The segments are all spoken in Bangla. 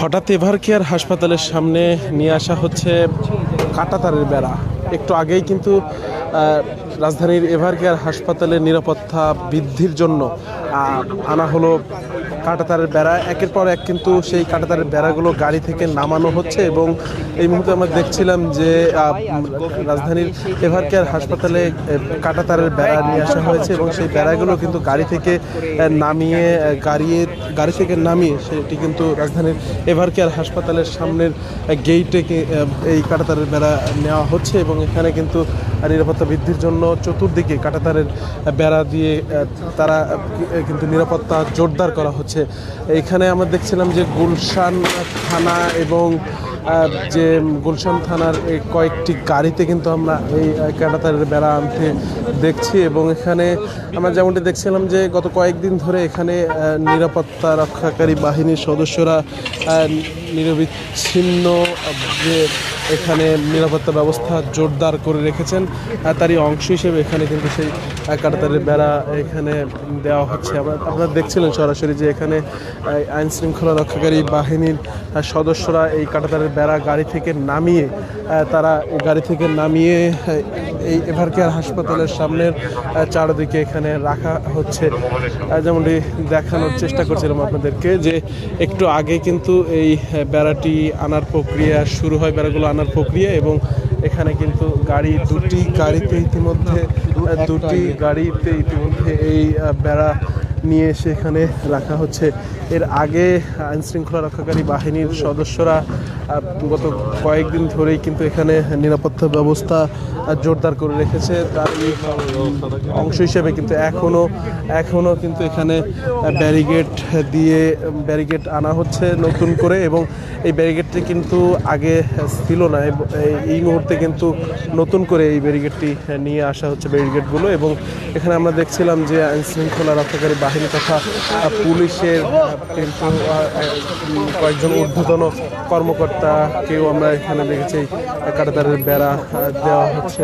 হঠাৎ এভার কেয়ার হাসপাতালের সামনে নিয়ে আসা হচ্ছে কাটাতারের বেড়া। একটু আগেই কিন্তু রাজধানীর এভার কেয়ার হাসপাতালের নিরাপত্তা বৃদ্ধির জন্য আনা হলো কাটাতারের বেড়া। একের পর এক কিন্তু সেই কাঁটাতারের বেড়াগুলো গাড়ি থেকে নামানো হচ্ছে এবং এই মুহূর্তে আমরা দেখছিলাম যে রাজধানীর এভার কেয়ার হাসপাতালে কাঁটাতারের বেড়া নিয়ে আসা হয়েছে এবং সেই বেড়াগুলো কিন্তু গাড়ি থেকে নামিয়ে গাড়িয়ে, গাড়ি থেকে নামিয়ে সেটি কিন্তু রাজধানীর এভার কেয়ার হাসপাতালের সামনের গেইটে এই কাঁটাতারের বেড়া নেওয়া হচ্ছে এবং এখানে কিন্তু নিরাপত্তা বৃদ্ধির জন্য চতুর্দিকে কাঁটাতারের বেড়া দিয়ে তারা কিন্তু নিরাপত্তা জোরদার করা হচ্ছে। এখানে আমরা দেখছিলাম যে গুলশান থানা এবং যে গুলশান থানার এই কয়েকটি গাড়িতে কিন্তু আমরা এই আহ, কাঁটাতারের বেড়া আনতে দেখছি এবং এখানে আমরা যেমনটি দেখছিলাম যে গত কয়েকদিন ধরে এখানে নিরাপত্তা রক্ষাকারী বাহিনীর সদস্যরা নিরবিচ্ছিন্ন যে এখানে নিরাপত্তা ব্যবস্থা জোরদার করে রেখেছেন তারই অংশ হিসেবে এখানে কিন্তু সেই কাঁটাতারের বেড়া এখানে দেওয়া হচ্ছে। আপনারা দেখছিলেন সরাসরি যে এখানে আইন শৃঙ্খলা রক্ষাকারী বাহিনীর সদস্যরা এই কাঁটাতারের বেড়া গাড়ি থেকে নামিয়ে তারা গাড়ি থেকে নামিয়ে এই এভার কেয়ার হাসপাতালের সামনের চারদিকে এখানে রাখা হচ্ছে। যেমনটি দেখানোর চেষ্টা করছিলাম আপনাদেরকে যে একটু আগে কিন্তু এই বেড়াটি আনার প্রক্রিয়া শুরু হয়, বেড়াগুলো আনার প্রক্রিয়া এবং এখানে কিন্তু গাড়ি দুটি গাড়িতে ইতিমধ্যে দুটি গাড়িতে ইতিমধ্যে এই বেড়া নিয়ে এসে এখানে রাখা হচ্ছে। এর আগে আইন শৃঙ্খলা রক্ষাকারী বাহিনীর সদস্যরা গত কয়েকদিন ধরেই কিন্তু এখানে নিরাপত্তা ব্যবস্থা জোরদার করে রেখেছে। তার অংশ হিসেবে কিন্তু এখনও এখনও কিন্তু এখানে ব্যারিগেড দিয়ে ব্যারিগেড আনা হচ্ছে নতুন করে এবং এই ব্যারিগেডটি কিন্তু আগে ছিল না। এই- মুহূর্তে কিন্তু নতুন করে এই ব্যারিগেডটি নিয়ে আসা হচ্ছে ব্যারিগেডগুলো এবং এখানে আমরা দেখছিলাম যে আইন শৃঙ্খলা রক্ষাকারী বাহিনী তথা পুলিশের কিন্তু কয়েকজন ঊর্ধ্বতন কর্মকর্তাকেও আমরা এখানে দেখেছি, কাটাতারের বেড়া দেওয়া হচ্ছে।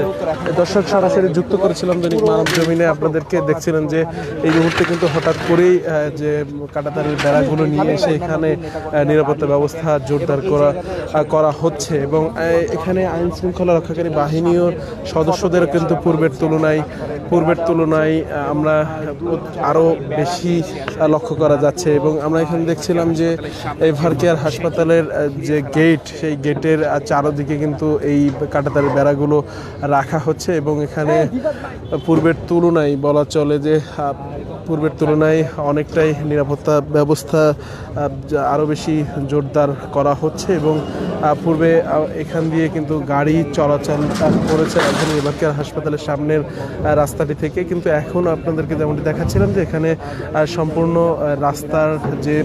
দর্শক সরাসরি যুক্ত করেছিলাম দৈনিক মানব জমিনে। আপনাদেরকে দেখছিলেন যে এই মুহূর্তে কিন্তু হঠাৎ করেই যে কাটাতারের বেড়াগুলো নিয়ে এসে এখানে নিরাপত্তা ব্যবস্থা জোরদার করা করা হচ্ছে এবং এখানে আইন শৃঙ্খলা রক্ষাকারী বাহিনীও সদস্যদের কিন্তু পূর্বের তুলনায় পূর্বের তুলনায় আমরা আরও বেশি লক্ষ্য করা যাচ্ছে এবং আমরা এখানে দেখছিলাম যে এভার কেয়ার হাসপাতালের যে গেট সেই গেটের চারোদিকে কিন্তু এই কাটাতারের বেড়াগুলো রাখা হচ্ছে এবং এখানে পূর্বের তুলনায় বলা চলে যে পূর্বের তুলনায় অনেকটাই নিরাপত্তা ব্যবস্থা আরও বেশি জোরদার করা হচ্ছে এবং পূর্বে এখান দিয়ে কিন্তু গাড়ি চলাচল করেছে রাজধানী এবারকার হাসপাতালের সামনের রাস্তাটি থেকে। কিন্তু এখন আপনাদেরকে যেমনটি দেখাচ্ছিলাম যে এখানে সম্পূর্ণ রাস্তার যে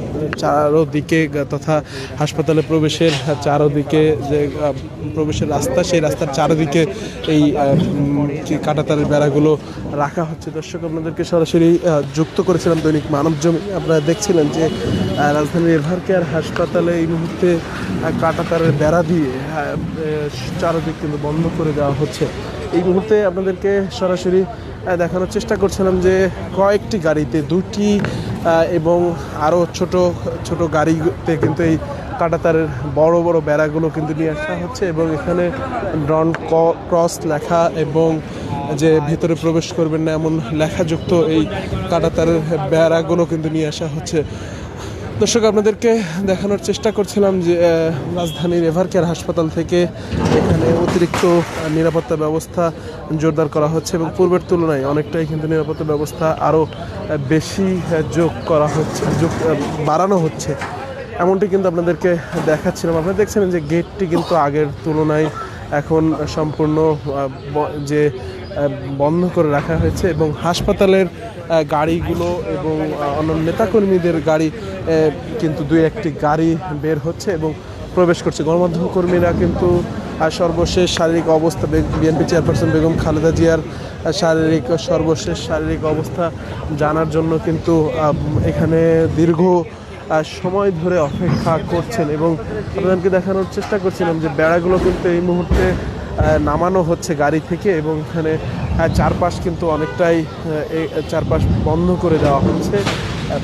চারোদিকে তথা হাসপাতালে প্রবেশের চারোদিকে যে প্রবেশের রাস্তা, সেই রাস্তার চারোদিকে এই কাঁটাতারের বেড়াগুলো রাখা হচ্ছে। দর্শক, আপনাদেরকে সরাসরি যুক্ত করেছিলাম দৈনিক মানব জমি। আপনারা দেখছিলেন যে রাজধানীর এভার কেয়ার হাসপাতালে এই মুহূর্তে কাটাতারের বেড়া দিয়ে চারোদিক কিন্তু বন্ধ করে দেওয়া হচ্ছে। এই মুহূর্তে আপনাদেরকে সরাসরি দেখানোর চেষ্টা করছিলাম যে, কয়েকটি গাড়িতে দুটি এবং আরও ছোট ছোট গাড়িতে কিন্তু এই কাঁটাতারের বড় বড় বেড়াগুলো কিন্তু নিয়ে আসা হচ্ছে এবং এখানে ডন ক্রস লেখা এবং যে ভিতরে প্রবেশ করবেন না এমন লেখাযুক্ত এই কাটাতারের বেড়াগুলো কিন্তু নিয়ে আসা হচ্ছে। দর্শক, আপনাদেরকে দেখানোর চেষ্টা করছিলাম যে রাজধানীর এভার কেয়ার হাসপাতাল থেকে এখানে অতিরিক্ত নিরাপত্তা ব্যবস্থা জোরদার করা হচ্ছে এবং পূর্বের তুলনায় অনেকটাই কিন্তু নিরাপত্তা ব্যবস্থা আরও বেশি যোগ করা হচ্ছে, যোগ বাড়ানো হচ্ছে। এমনটি কিন্তু আপনাদেরকে দেখাচ্ছিলাম। আপনারা দেখছেন যে গেটটি কিন্তু আগের তুলনায় এখন সম্পূর্ণ যে বন্ধ করে রাখা হয়েছে এবং হাসপাতালের গাড়িগুলো এবং অন্যান্য নেতাকর্মীদের গাড়ি কিন্তু দুই একটি গাড়ি বের হচ্ছে এবং প্রবেশ করছে। গণমাধ্যম কর্মীরা কিন্তু সর্বশেষ শারীরিক অবস্থা বিএনপি চেয়ারপারসন বেগম খালেদা জিয়ার শারীরিক, সর্বশেষ শারীরিক অবস্থা জানার জন্য কিন্তু এখানে দীর্ঘ সময় ধরে অপেক্ষা করছেন এবং আপনাদেরকে দেখানোর চেষ্টা করছিলাম যে বেড়াগুলো কিন্তু এই মুহূর্তে নামানো হচ্ছে গাড়ি থেকে এবং এখানে চারপাশ কিন্তু অনেকটাই চারপাশ বন্ধ করে দেওয়া হচ্ছে আহ,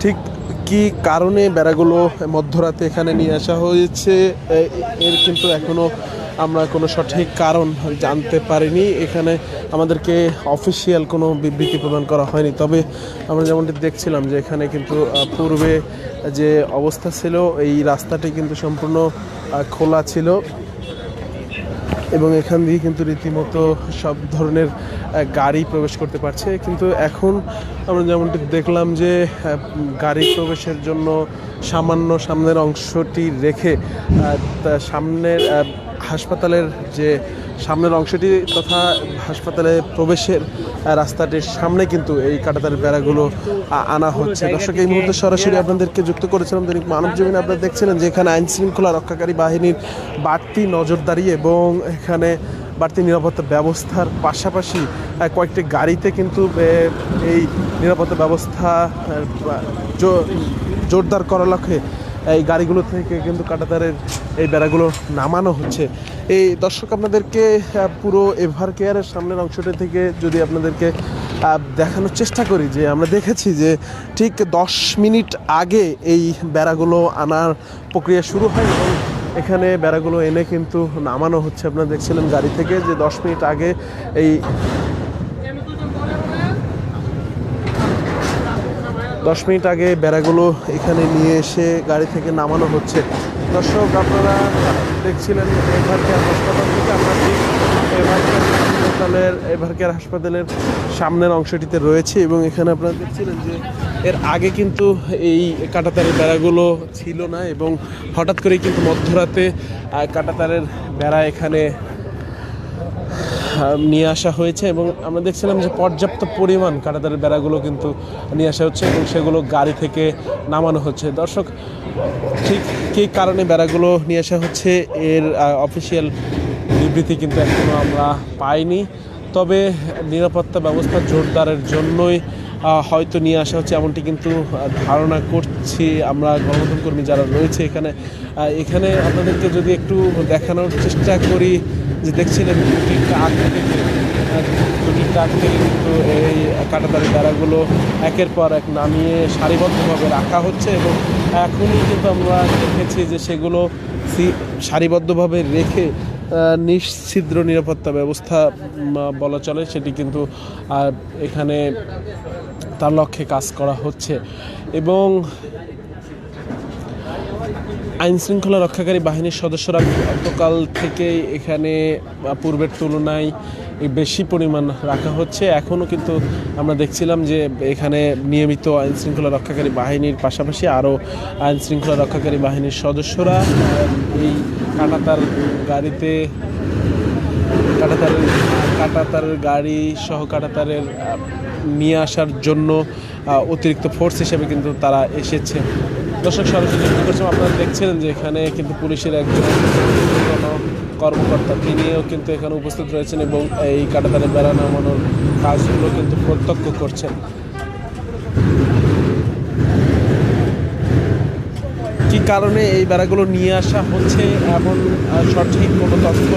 ঠিক কি কারণে বেড়াগুলো মধ্যরাতে এখানে নিয়ে আসা হয়েছে? এর কিন্তু এখনও আমরা কোনো সঠিক কারণ জানতে পারিনি। এখানে আমাদেরকে অফিসিয়াল কোনো বিবৃতি প্রদান করা হয়নি। তবে আমরা যেমনটি দেখছিলাম যে এখানে কিন্তু পূর্বে যে অবস্থা ছিল, এই রাস্তাটি কিন্তু সম্পূর্ণ খোলা ছিল। এবং এখান দিয়ে কিন্তু রীতিমতো সব ধরনের গাড়ি প্রবেশ করতে পারছে। কিন্তু এখন আমরা যেমনটি দেখলাম যে গাড়ি প্রবেশের জন্য সামান্য সামনের অংশটি রেখে সামনের হাসপাতালের যে সামনের অংশটি তথা হাসপাতালে প্রবেশের রাস্তাটির সামনে কিন্তু এই কাটাতারের বেড়াগুলো আনা হচ্ছে। দর্শক, এই মুহূর্তে সরাসরি আপনাদেরকে যুক্ত করেছিলাম দৈনিক মানব জমিন আপনারা দেখছিলেন যে এখানে আইন শৃঙ্খলা রক্ষাকারী বাহিনীর বাড়তি নজরদারি এবং এখানে বাড়তি নিরাপত্তা ব্যবস্থার পাশাপাশি কয়েকটি গাড়িতে কিন্তু এই নিরাপত্তা ব্যবস্থা জোরদার করার লক্ষ্যে এই গাড়িগুলো থেকে কিন্তু কাটাতারের এই বেড়াগুলো নামানো হচ্ছে। এই দর্শক, আপনাদেরকে পুরো এভার কেয়ারের সামনের অংশটা থেকে যদি আপনাদেরকে দেখানোর চেষ্টা করি যে আমরা দেখেছি যে ঠিক দশ মিনিট আগে এই বেড়াগুলো আনার প্রক্রিয়া শুরু হয় এবং এখানে বেড়াগুলো এনে কিন্তু নামানো হচ্ছে। আপনারা দেখছিলেন গাড়ি থেকে যে দশ মিনিট আগে এই দশ মিনিট আগে বেড়াগুলো এখানে নিয়ে এসে গাড়ি থেকে নামানো হচ্ছে। দর্শক, আপনারা দেখছিলেন এভার কেয়ার হাসপাতাল থেকে, আমরা এভার কেয়ার হাসপাতালের এভার কেয়ার হাসপাতালের সামনের অংশটিতে রয়েছে এবং এখানে আপনারা দেখছিলেন যে এর আগে কিন্তু এই কাটাতারের বেড়াগুলো ছিল না এবং হঠাৎ করেই কিন্তু মধ্যরাতে কাটাতারের বেড়া এখানে নিয়ে আসা হয়েছে এবং আমরা দেখছিলাম যে পর্যাপ্ত পরিমাণ কাটাতারের বেড়াগুলো কিন্তু নিয়ে আসা হচ্ছে এবং সেগুলো গাড়ি থেকে নামানো হচ্ছে। দর্শক, ঠিক কী কারণে বেড়াগুলো নিয়ে আসা হচ্ছে এর অফিসিয়াল বিবৃতি কিন্তু এখনও আমরা পাইনি। তবে নিরাপত্তা ব্যবস্থা জোরদারের জন্যই হয়তো নিয়ে আসা হচ্ছে এমনটি কিন্তু ধারণা করছি আমরা কর্মী যারা রয়েছে এখানে। এখানে আপনাদেরকে যদি একটু দেখানোর চেষ্টা করি যে দেখছিলেন দুটি ট্রাক থেকে দুটি ট্রাক থেকে কিন্তু এই কাটাতারি বেড়াগুলো একের পর এক নামিয়ে সারিবদ্ধভাবে রাখা হচ্ছে এবং এখনই কিন্তু আমরা দেখেছি যে সেগুলো সারিবদ্ধভাবে রেখে নিশ্ছিদ্র নিরাপত্তা ব্যবস্থা বলা চলে সেটি কিন্তু এখানে তার লক্ষ্যে কাজ করা হচ্ছে। এবং আইন শৃঙ্খলা রক্ষাকারী বাহিনীর সদস্যরা গতকাল থেকে এখানে পূর্বের তুলনায় বেশি পরিমাণ রাখা হচ্ছে। এখনও কিন্তু আমরা দেখছিলাম যে এখানে নিয়মিত আইন শৃঙ্খলা রক্ষাকারী বাহিনীর পাশাপাশি আরও আইন শৃঙ্খলা রক্ষাকারী বাহিনীর সদস্যরা এই কাটাতার গাড়িতে, কাটাতারের কাটাতারের গাড়ি সহ কাটাতারের নিয়ে আসার জন্য অতিরিক্ত ফোর্স হিসেবে কিন্তু তারা এসেছে। দর্শক সরাসরি যুক্ত আপনারা দেখছিলেন যে এখানে কিন্তু পুলিশের একজন কর্মকর্তা তিনিও কিন্তু এখানে উপস্থিত রয়েছেন এবং এই কাটাতারে বেড়া নামানোর কাজগুলো কিন্তু প্রত্যক্ষ করছেন। কি কারণে এই বেড়াগুলো নিয়ে আসা হচ্ছে এমন সঠিক কোনো তথ্য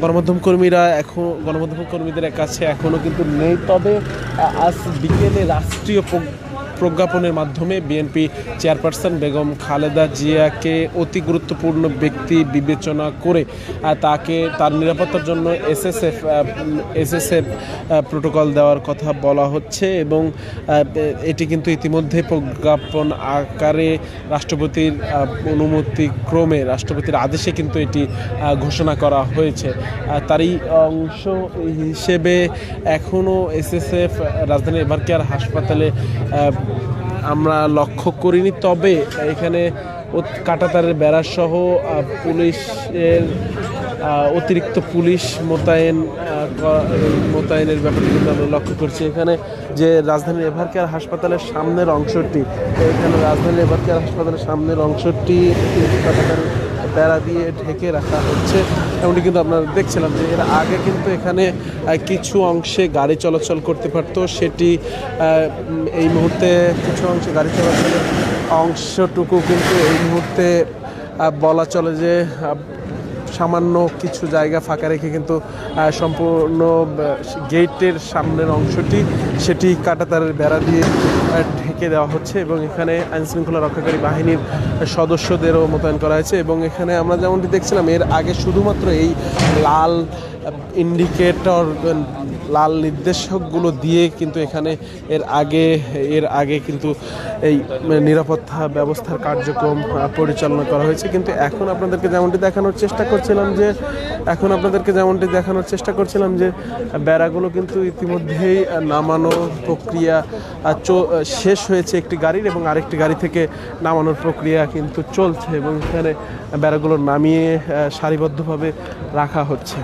গণমাধ্যম কর্মীরা এখন, গণমাধ্যম কর্মীদের কাছে এখনও কিন্তু নেই। তবে আজ বিকেলে রাষ্ট্রীয় প্রজ্ঞাপনের মাধ্যমে বিএনপি চেয়ারপারসন বেগম খালেদা জিয়াকে অতি গুরুত্বপূর্ণ ব্যক্তি বিবেচনা করে তাকে তার নিরাপত্তার জন্য এসএসএফ এসএসএফ প্রোটোকল দেওয়ার কথা বলা হচ্ছে এবং এটি কিন্তু ইতিমধ্যে প্রজ্ঞাপন আকারে রাষ্ট্রপতির অনুমতি ক্রমে রাষ্ট্রপতির আদেশে কিন্তু এটি ঘোষণা করা হয়েছে। তারই অংশ হিসেবে এখনও এসএসএফ রাজধানীর এবারকেয়ার হাসপাতালে আমরা লক্ষ্য করিনি, তবে এখানে কাঁটাতারের বেড়া সহ পুলিশের অতিরিক্ত পুলিশ মোতায়েন মোতায়েনের ব্যাপারটি কিন্তু আমরা লক্ষ্য করছি। এখানে যে রাজধানীর এভারকেয়ার হাসপাতালের সামনের অংশটি, এখানে রাজধানীর এভারকেয়ার হাসপাতালের সামনের অংশটি, কাঁটাতারের বেড়া দিয়ে ঢেকে রাখা হচ্ছে। এমনটি কিন্তু আপনারা দেখছিলাম যে এর আগে কিন্তু এখানে কিছু অংশে গাড়ি চলাচল করতে পারত। সেটি এই মুহূর্তে কিছু অংশে গাড়ি চলাচলের অংশটুকু কিন্তু এই মুহূর্তে বলা চলে যে সামান্য কিছু জায়গা ফাঁকা রেখে কিন্তু সম্পূর্ণ গেটের সামনের অংশটি সেটি কাটাতারের বেড়া দিয়ে ঢেকে দেওয়া হচ্ছে এবং এখানে আইনশৃঙ্খলা রক্ষাকারী বাহিনীর সদস্যদেরও মোতায়েন করা হয়েছে এবং এখানে আমরা যেমনটি দেখছিলাম, এর আগে শুধুমাত্র এই লাল ইন্ডিকেটর লাল নির্দেশকগুলো দিয়ে কিন্তু এখানে এর আগে এর আগে কিন্তু এই নিরাপত্তা ব্যবস্থার কার্যক্রম পরিচালনা করা হয়েছে। কিন্তু এখন আপনাদেরকে যেমনটি দেখানোর চেষ্টা করছিলাম যে, এখন আপনাদেরকে যেমনটি দেখানোর চেষ্টা করছিলাম যে, বেড়াগুলো কিন্তু ইতিমধ্যেই নামানো প্রক্রিয়া শেষ হয়েছে একটি গাড়ির এবং আরেকটি গাড়ি থেকে নামানোর প্রক্রিয়া কিন্তু চলছে এবং এখানে বেড়াগুলো নামিয়ে সারিবদ্ধভাবে রাখা হচ্ছে।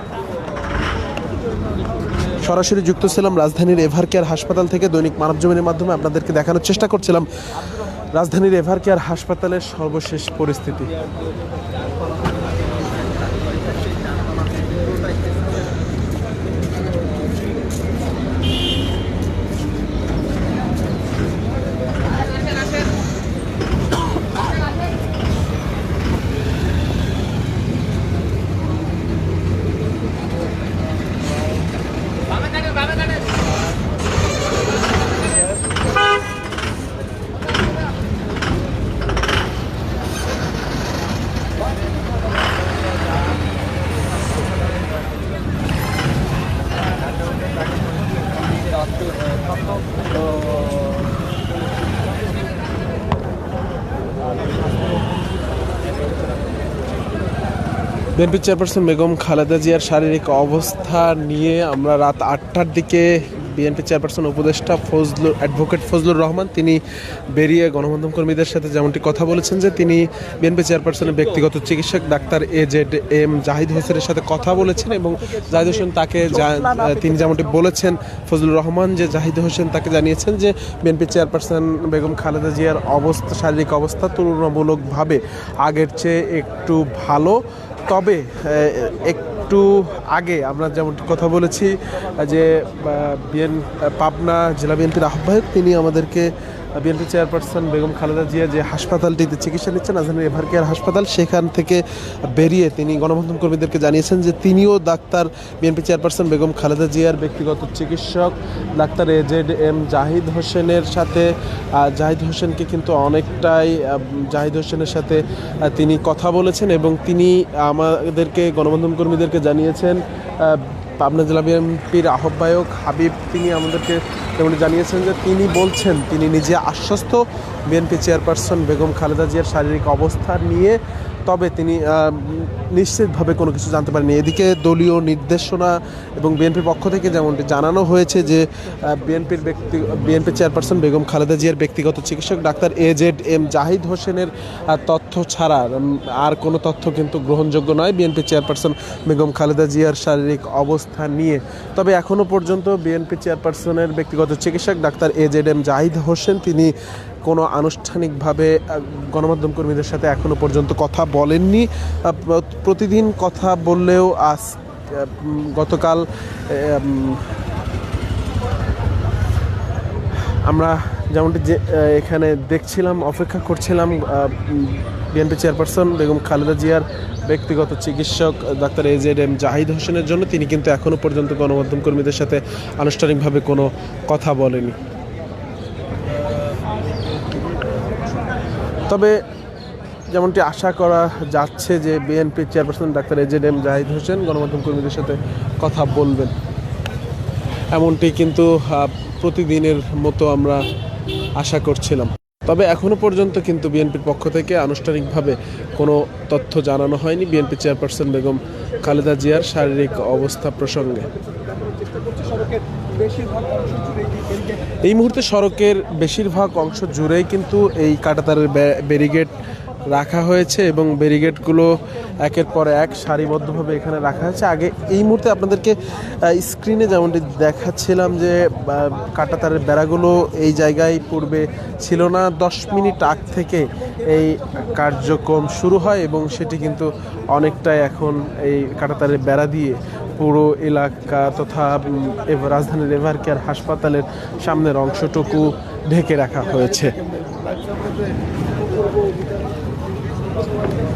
সরাসরি যুক্ত ছিলাম রাজধানীর এভার কেয়ার হাসপাতাল থেকে দৈনিক মানব জমিনের মাধ্যমে আপনাদেরকে দেখানোর চেষ্টা করছিলাম। রাজধানীর এভার কেয়ার হাসপাতালের সর্বশেষ পরিস্থিতি। বিএনপি চেয়ারপারসন বেগম খালেদা জিয়ার শারীরিক অবস্থা নিয়ে আমরা রাত আটটার দিকে বিএনপি চেয়ারপারসন উপদেষ্টা ফজলুর অ্যাডভোকেট ফজলুর রহমান তিনি বেরিয়ে গণমাধ্যম কর্মীদের সাথে যেমনটি কথা বলেছেন যে তিনি বিএনপি চেয়ারপারসনের ব্যক্তিগত চিকিৎসক doctor A Z M Zahid হোসেনের সাথে কথা বলেছেন এবং জাহিদ হোসেন তাকে তিনি যেমনটি বলেছেন ফজলুর রহমান যে জাহিদ হোসেন তাকে জানিয়েছেন যে বিএনপি চেয়ারপারসন বেগম খালেদা জিয়ার অবস্থা শারীরিক অবস্থা তুলনামূলকভাবে আগের চেয়ে একটু ভালো। তবে আহ, একটু আগে আমরা যেমন কথা বলেছি যে বিএন পাবনা জেলা বিএনপির আহ্বায়ক তিনি আমাদেরকে বিএনপি চেয়ারপারসন বেগম খালেদা জিয়া যে হাসপাতালটিতে চিকিৎসা নিচ্ছেন রাজধানীর এভার কেয়ার হাসপাতাল, সেখান থেকে বেরিয়ে তিনি গণমাধ্যম কর্মীদেরকে জানিয়েছেন যে তিনিও doctor, BNP chairperson Begum Khaleda জিয়ার ব্যক্তিগত চিকিৎসক। Doctor A Z M Zahid হোসেনের সাথে জাহিদ হোসেনকে কিন্তু অনেকটাই জাহিদ হোসেনের সাথে তিনি কথা বলেছেন এবং তিনি আমাদেরকে, গণমাধ্যম কর্মীদেরকে জানিয়েছেন পাবনা জেলা বিএনপির আহ্বায়ক হাবিব, তিনি আমাদেরকে তেমনি জানিয়েছেন যে তিনি বলছেন, তিনি নিজে আশ্বস্ত। বিএনপি চেয়ারপারসন বেগম খালেদা জিয়ার শারীরিক অবস্থা নিয়ে তবে তিনি নিশ্চিতভাবে কোনো কিছু জানতে পারেনি এদিকে দলীয় নির্দেশনা এবং বিএনপির পক্ষ থেকে যেমনটি জানানো হয়েছে যে বিএনপির ব্যক্তি, বিএনপি চেয়ারপারসন বেগম খালেদা জিয়ার ব্যক্তিগত চিকিৎসক doctor A Z M Zahid হোসেনের তথ্য ছাড়া আর কোনো তথ্য কিন্তু গ্রহণযোগ্য নয় বিএনপি চেয়ারপারসন বেগম খালেদা জিয়ার শারীরিক অবস্থা নিয়ে। তবে এখনও পর্যন্ত বিএনপি চেয়ারপারসনের ব্যক্তিগত চিকিৎসক doctor A Z M Zahid Hossain, তিনি কোনো আনুষ্ঠানিকভাবে গণমাধ্যম কর্মীদের সাথে এখনও পর্যন্ত কথা বলেননি। প্রতিদিন কথা বললেও আজ গতকাল আমরা যেমনটি যে এখানে দেখছিলাম, অপেক্ষা করছিলাম বিএনপি চেয়ারপারসন বেগম খালেদা জিয়ার ব্যক্তিগত চিকিৎসক doctor A Z M Zahid হোসেনের জন্য, তিনি কিন্তু এখনও পর্যন্ত গণমাধ্যম কর্মীদের সাথে আনুষ্ঠানিকভাবে কোনো কথা বলেনি তবে যেমনটি আশা করা যাচ্ছে যে BNP chairperson doctor AZ M Zahid Hossain গণমাধ্যম কর্মীদের সাথে কথা বলবেন। এমনটি কিন্তু প্রতিদিনের মতো আমরা আশা করছিলাম। তবে এখনও পর্যন্ত কিন্তু বিএনপির পক্ষ থেকে আনুষ্ঠানিকভাবে কোনো তথ্য জানানো হয়নি বিএনপি চেয়ারপারসন বেগম খালেদা জিয়ার শারীরিক অবস্থা প্রসঙ্গে। এই মুহূর্তে সড়কের বেশিরভাগ অংশ জুড়েই কিন্তু এই কাটাতারের ব্য- ব্যারিগেড রাখা হয়েছে এবং ব্যারিগেডগুলো একের পর এক সারিবদ্ধভাবে এখানে রাখা হয়েছে। আগে এই মুহূর্তে আপনাদেরকে স্ক্রিনে যেমনটি দেখাচ্ছিলাম যে কাঁটাতারের বেড়াগুলো এই জায়গায় পূর্বে ছিল না। দশ মিনিট আগ থেকে এই কার্যক্রম শুরু হয় এবং সেটি কিন্তু অনেকটাই এখন এই কাঁটাতারের বেড়া দিয়ে পুরো এলাকা তথা রাজধানীর এভার কেয়ার হাসপাতালের সামনের অংশটুকু ঢেকে রাখা হয়েছে। Thank you.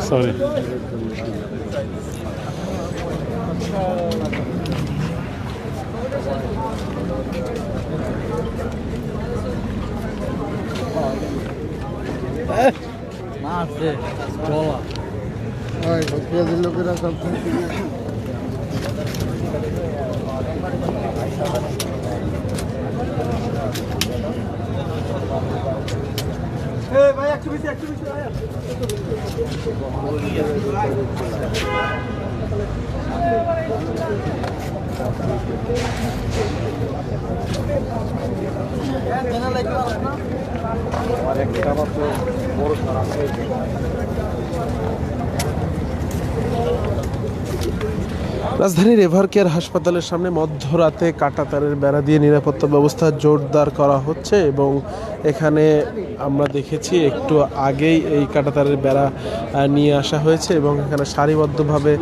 সরি না আছে বলা ওই হসপিটালের লোকেরা সব ভাই একটু বেশি একটু বেশি রাজধানীর এভার কেয়ার হাসপাতালের সামনে মধ্যরাতে কাটাতারের বেড়া দিয়ে নিরাপত্তা ব্যবস্থা জোরদার করা হচ্ছে এবং এখানে আমরা দেখেছি একটু আগেই এই কাটাতারের বেড়া নিয়ে আসা হয়েছে এবং এখানে সারিবদ্ধভাবে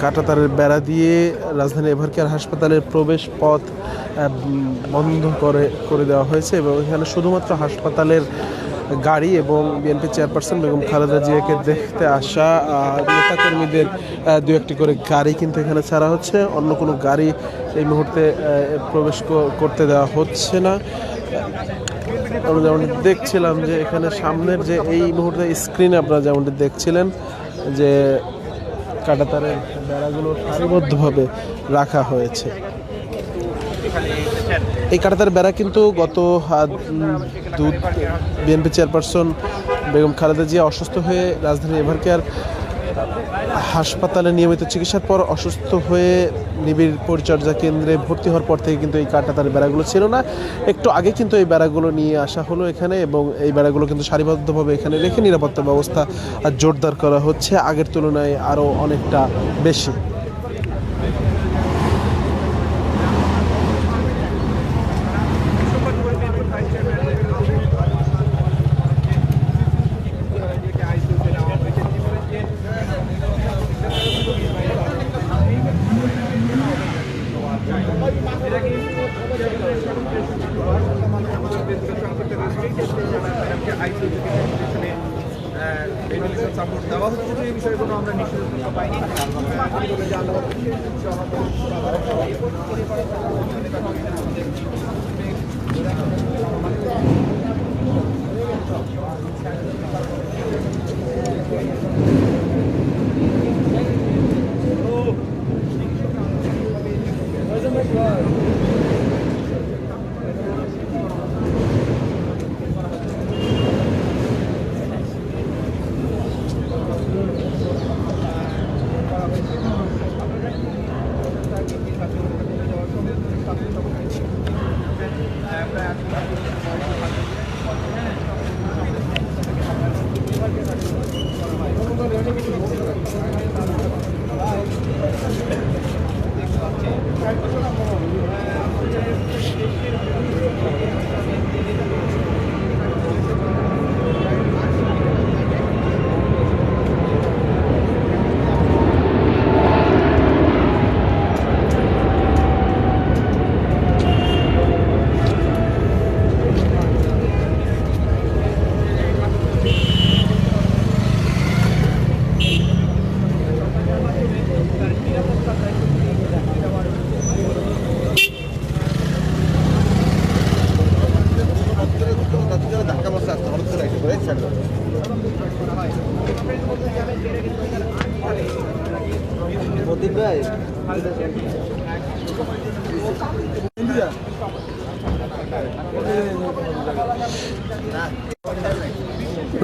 কাটাতারের বেড়া দিয়ে রাজধানী এভার কেয়ার হাসপাতালের প্রবেশ পথ বন্ধ করে করে দেওয়া হয়েছে এবং এখানে শুধুমাত্র হাসপাতালের গাড়ি এবং বিএনপি চেয়ারপারসন বেগম খালেদা জিয়াকে দেখতে আসা নেতাকর্মীদের দু একটি করে গাড়ি কিন্তু এখানে ছাড়া হচ্ছে। অন্য কোনো গাড়ি এই মুহূর্তে প্রবেশ করতে দেওয়া হচ্ছে না। আমরা যেমন দেখছিলাম যে এখানে সামনের যে এই মুহূর্তে স্ক্রিনে আপনারা যেমনটি দেখছিলেন যে কাটাতারের বেড়াগুলো সারিবদ্ধভাবে রাখা হয়েছে। এই কাটাতার বেড়া কিন্তু গত বিএনপি চেয়ারপারসন বেগম খালেদা জিয়া অসুস্থ হয়ে রাজধানী এভারকেয়ার হাসপাতালে নিয়মিত চিকিৎসার পর অসুস্থ হয়ে নিবিড় পরিচর্যা কেন্দ্রে ভর্তি হওয়ার পর থেকে কিন্তু এই কাটাতার বেড়াগুলো ছিল না। একটু আগে কিন্তু এই বেড়াগুলো নিয়ে আসা হলো এখানে এবং এই বেড়াগুলো কিন্তু সারিবদ্ধভাবে এখানে রেখে নিরাপত্তা ব্যবস্থা জোরদার করা হচ্ছে। আগের তুলনায় আরও অনেকটা বেশি।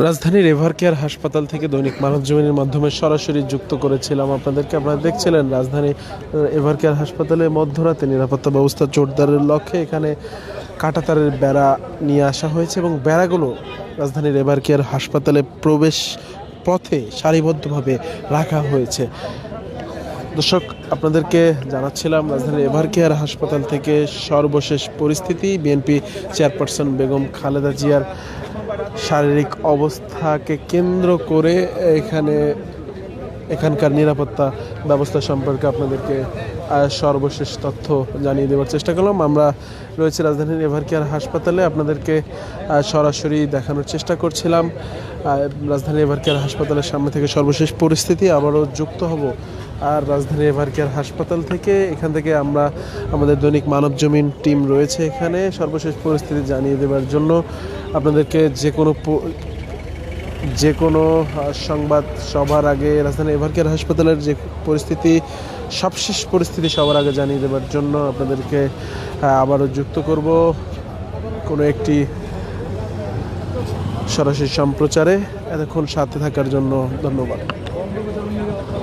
রাজধানীর এভার কেয়ার হাসপাতাল থেকে দৈনিক মানব জীবনের মাধ্যমে সরাসরি যুক্ত করেছিলাম আপনাদেরকে। আপনারা দেখছিলেন রাজধানী এভার কেয়ার হাসপাতালে মধ্যরাতে নিরাপত্তা ব্যবস্থা জোরদারের লক্ষ্যে এখানে কাঁটাতারের বেড়া নিয়ে আসা হয়েছে এবং বেড়াগুলো রাজধানীর এভার কেয়ার হাসপাতালে প্রবেশ পথে সারিবদ্ধভাবে রাখা হয়েছে। দর্শক, আপনাদেরকে জানাচ্ছিলাম রাজধানীর এভার কেয়ার হাসপাতাল থেকে সর্বশেষ পরিস্থিতি। বিএনপি চেয়ারপারসন বেগম খালেদা জিয়ার শারীরিক অবস্থাকে কেন্দ্র করে এখানে এখানকার নিরাপত্তা ব্যবস্থা সম্পর্কে আপনাদেরকে সর্বশেষ তথ্য জানিয়ে দেওয়ার চেষ্টা করলাম। আমরা রয়েছে রাজধানীর এভার কেয়ার হাসপাতালে। আপনাদেরকে সরাসরি দেখানোর চেষ্টা করছিলাম। রাজধানী এভার কেয়ার হাসপাতালের সামনে থেকে সর্বশেষ পরিস্থিতি। আবারও যুক্ত হব। আর রাজধানী এভার কেয়ার হাসপাতাল থেকে এখান থেকে আমরা আমাদের দৈনিক মানব জমিন টিম রয়েছে এখানে। সর্বশেষ পরিস্থিতি জানিয়ে দেওয়ার জন্য আপনাদেরকে যে কোনো যে কোনো সংবাদ সবার আগে রাজধানী এভারকেয়ার হাসপাতালের যে পরিস্থিতি সবশেষ পরিস্থিতি সবার আগে জানিয়ে দেবার জন্য আপনাদেরকে আবারও যুক্ত করব কোনো একটি সরাসরি সম্প্রচারে। এতক্ষণ সাথে থাকার জন্য ধন্যবাদ।